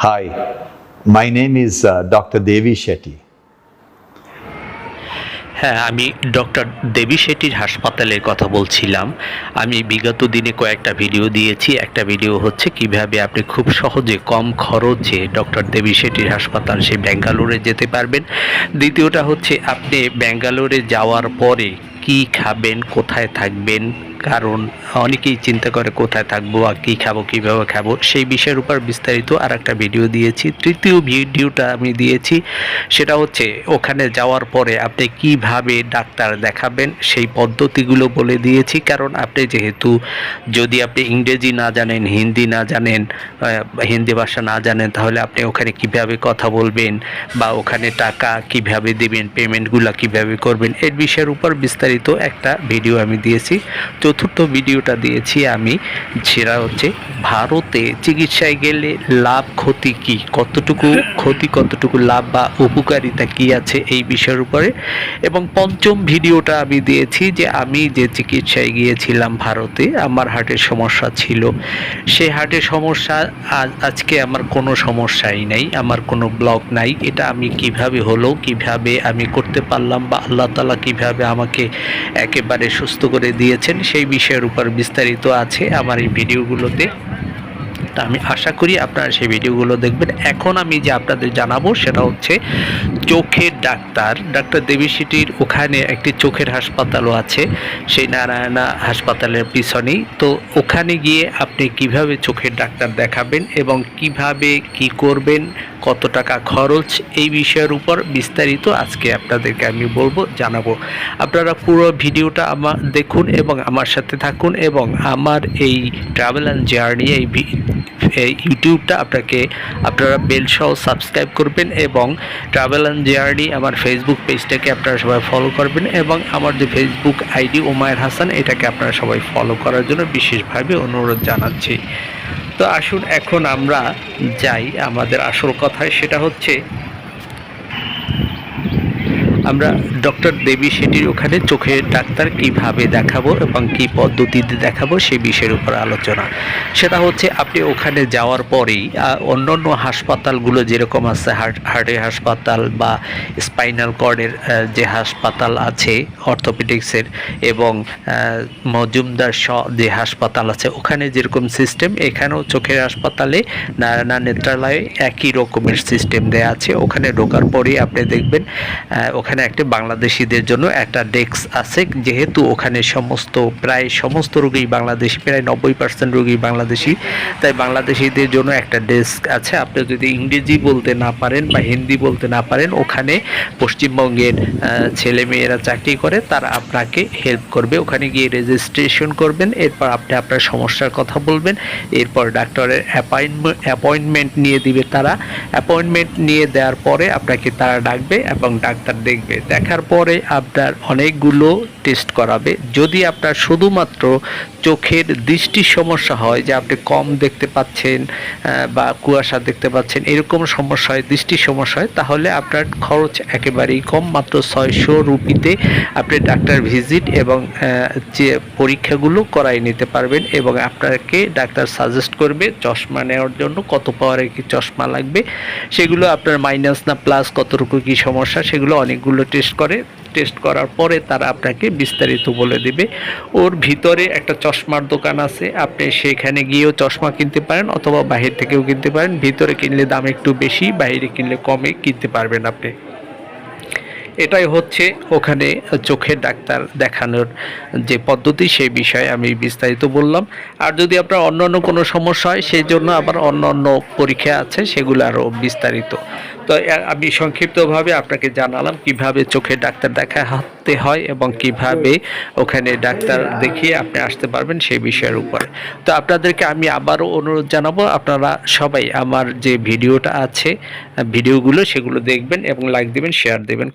Hi, my name is uh, Dr. Devi Shetty. হ্যাঁ আমি doctor দেবী শেট্টির হাসপাতালের কথা বলছিলাম আমি বিগত দিনে কয়েকটা ভিডিও দিয়েছি একটা ভিডিও হচ্ছে কীভাবে আপনি খুব সহজে কম খরচে ডক্টর দেবী শেট্টির হাসপাতাল সেই ব্যাঙ্গালোরে যেতে পারবেন দ্বিতীয়টা হচ্ছে আপনি ব্যাঙ্গালোরে যাওয়ার পরে কি খাবেন কোথায় থাকবেন কারণ অনেকেই চিন্তা করে কোথায় থাকব আর কী খাব, কীভাবে খাব। সেই বিষয়ের উপর বিস্তারিত আর একটা ভিডিও দিয়েছি। তৃতীয় ভিডিওটা আমি দিয়েছি, সেটা হচ্ছে ওখানে যাওয়ার পরে আপনি কীভাবে ডাক্তার দেখাবেন সেই পদ্ধতিগুলো বলে দিয়েছি। কারণ আপনি যেহেতু যদি আপনি ইংরেজি না জানেন, হিন্দি না জানেন হিন্দি ভাষা না জানেন, তাহলে আপনি ওখানে কীভাবে কথা বলবেন বা ওখানে টাকা কীভাবে দেবেন পেমেন্টগুলো কীভাবে করবেন, এর বিষয়ের উপর বিস্তারিত একটা ভিডিও আমি দিয়েছি। চতুর্থ ভিডিওটা দিয়েছি আমি, সেটা হচ্ছে ভারতে চিকিৎসায় গেলে লাভ ক্ষতি কি? কতটুকু ক্ষতি, কতটুকু লাভ বা উপকারিতা কি আছে এই বিষয়ের উপরে? এবং পঞ্চম ভিডিওটা আমি দিয়েছি যে আমি যে চিকিৎসায় গিয়েছিলাম ভারতে, আমার হার্টের সমস্যা ছিল। সেই হার্টের সমস্যা আজ, আজকে আমার কোনো সমস্যাই নাই, আমার কোনো ব্লক নাই। এটা আমি কীভাবে হলো, কীভাবে আমি করতে পারলাম বা আল্লাহ তালা কীভাবে আমাকে একেবারে সুস্থ করে দিয়েছেন সেই বিষয়ের উপর বিস্তারিত আছে আমার এই ভিডিওগুলোতে। তা আমি আশা করি আপনারা সেই ভিডিওগুলো দেখবেন। এখন আমি যে আপনাদের জানাব সেটা হচ্ছে চোখের ডাক্তার। ডাক্তার দেবী সিটির ওখানে একটি চোখের হাসপাতালও আছে, সেই নারায়ণা হাসপাতালের পিছনেই। তো ওখানে গিয়ে আপনি কীভাবে চোখের ডাক্তার দেখাবেন এবং কীভাবে কি করবেন, কত টাকা খরচ, এই বিষয়ের উপর বিস্তারিত আজকে আপনাদেরকে আমি বলব, জানাব। আপনারা পুরো ভিডিওটা আমার দেখুন এবং আমার সাথে থাকুন এবং আমার এই ট্রাভেল অ্যান্ড জার্নি এই ইউটিউবটা আপনাকে, আপনারা বেল সহ সাবস্ক্রাইব করবেন এবং ট্রাভেল অ্যান্ড জার্নি আমার ফেসবুক পেজটাকে আপনারা সবাই ফলো করবেন এবং আমার যে ফেসবুক আইডি ওমায়ের হাসান, এটাকে আপনারা সবাই ফলো করার জন্য বিশেষভাবে অনুরোধ জানাচ্ছি। তো আসুন, এখন আমরা যাই আমাদের আসল কথায়, সেটা হচ্ছে আমরা ডক্টর দেবী সেটির ওখানে চোখের ডাক্তার কীভাবে দেখাবো এবং কি পদ্ধতিতে দেখাবো সে বিষয়ের উপর আলোচনা। সেটা হচ্ছে আপনি ওখানে যাওয়ার পরেই আহ, অন্যান্য হাসপাতালগুলো যেরকম আছে হার্ট হার্টের হাসপাতাল বা স্পাইনাল কর্ডের যে হাসপাতাল আছে অর্থোপেডিক্সের এবং মজুমদার স যে হাসপাতাল আছে ওখানে যেরকম সিস্টেম এখানেও চোখের হাসপাতালে নারায়ণা নেত্রালয়ে একই রকমের সিস্টেম দেয়া আছে। ওখানে ঢোকার পরেই আপনি দেখবেন আহ, ওখানে একটা বাংলাদেশিদের জন্য একটা ডেস্ক আছে। যেহেতু ওখানে সমস্ত, প্রায় সমস্ত রোগী বাংলাদেশি, প্রায় নব্বই পার্সেন্ট রোগী বাংলাদেশি, তাই বাংলাদেশিদের জন্য একটা ডেস্ক আছে। আপনি যদি ইংরেজি বলতে না পারেন বা হিন্দি বলতে না পারেন, ওখানে পশ্চিমবঙ্গের ছেলে মেয়েরা চাকরি করে, তারা আপনাকে হেল্প করবে। ওখানে গিয়ে রেজিস্ট্রেশন করবেন, এরপর আপনি আপনার সমস্যার কথা বলবেন, এরপর ডাক্তারের অ্যাপয়েন্টমেন্ট অ্যাপয়েন্টমেন্ট নিয়ে দিবে তারা। অ্যাপয়েন্টমেন্ট নিয়ে দেওয়ার পরে আপনাকে তারা ডাকবে এবং ডাক্তার দেখবে দেখার পরে আপনার অনেকগুলো টেস্ট করাবে। যদি আপনার শুধুমাত্র চোখের দৃষ্টির সমস্যা হয়, যে আপনি কম দেখতে পাচ্ছেন বা কুয়াশা দেখতে পাচ্ছেন, এরকম সমস্যা হয় দৃষ্টির সমস্যা হয়, তাহলে আপনার খরচ একেবারেই কম। মাত্র ছয়শো রুপিতে আপনি ডাক্তার ভিজিট এবং যে পরীক্ষাগুলো করাই নিতে পারবেন এবং আপনাকে ডাক্তার সাজেস্ট করবে চশমা নেওয়ার জন্য, কত পাওয়ারের কি চশমা লাগবে, সেগুলো আপনার মাইনাস না প্লাস কতটুকু কি সমস্যা, সেগুলো অনেকগুলো টেস্ট করে। টেস্ট করার পরে তারা আপনাকে বিস্তারিত বলে দিবে। ওর ভিতরে একটা চশমার দোকান আছে। আপনি সেখানে গিয়েও চশমা কিনতে পারেন অথবা বাহির থেকেও কিনতে পারেন। ভিতরে কিনলে দাম একটু বেশি, বাইরে কিনলে কমে কিনতে পারবেন আপনি। এটাই হচ্ছে ওখানে চোখের ডাক্তার দেখানোর যে পদ্ধতি, সেই বিষয়ে আমি বিস্তারিত বললাম। আর যদি আপনার অন্য অন্য কোনো সমস্যা হয় সেই জন্য আবার অন্য অন্য পরীক্ষা আছে, সেগুলো আরও বিস্তারিত। তো আমি সংক্ষিপ্তভাবে আপনাকে জানালাম কীভাবে চোখে ডাক্তার দেখাতে হয় এবং কীভাবে ওখানে ডাক্তার দেখিয়ে আপনি আসতে পারবেন সেই বিষয়ের উপরে। তো আপনাদেরকে আমি আবারও অনুরোধ জানাব, আপনারা সবাই আমার যে ভিডিওটা আছে, ভিডিওগুলো সেগুলো দেখবেন এবং লাইক দেবেন শেয়ার দেবেন